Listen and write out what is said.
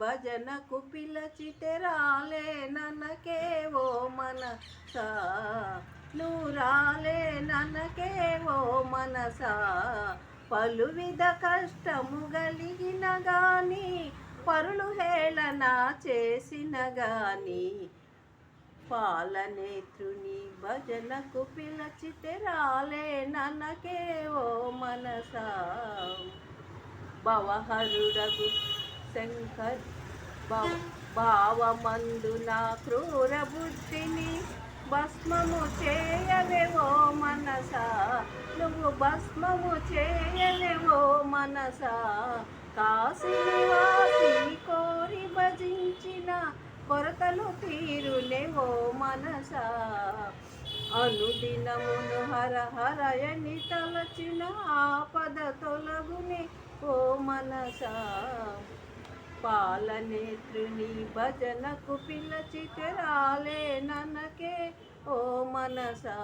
భజనకు పిలచితే రాలే ననకే ఓ మనసా. నూరాలే ననకే ఓ మనసా. పలువిధ కష్టము కలిగిన గాని పరులు హేళన చేసిన గాని. పాలనేత్రుని భజనకు పిలచితే రాలే ననకే ఓ మనసా. భవహరుడగు శంకర్ భావమందు నా క్రూర బుద్ధిని భస్మము చేయలేవో మనస? మనసా నువ్వు భస్మము చేయలేవో మనస? మనసా కోరి భజించిన కొరతలు తీరులేవో మనస? అనుదినమును హర హరయని తలచిన ఆపద తొలగుని ఓ మనసా? పాలనేత్రుని భజనకు పిలచితే రాలే ననకే ఓ మనసా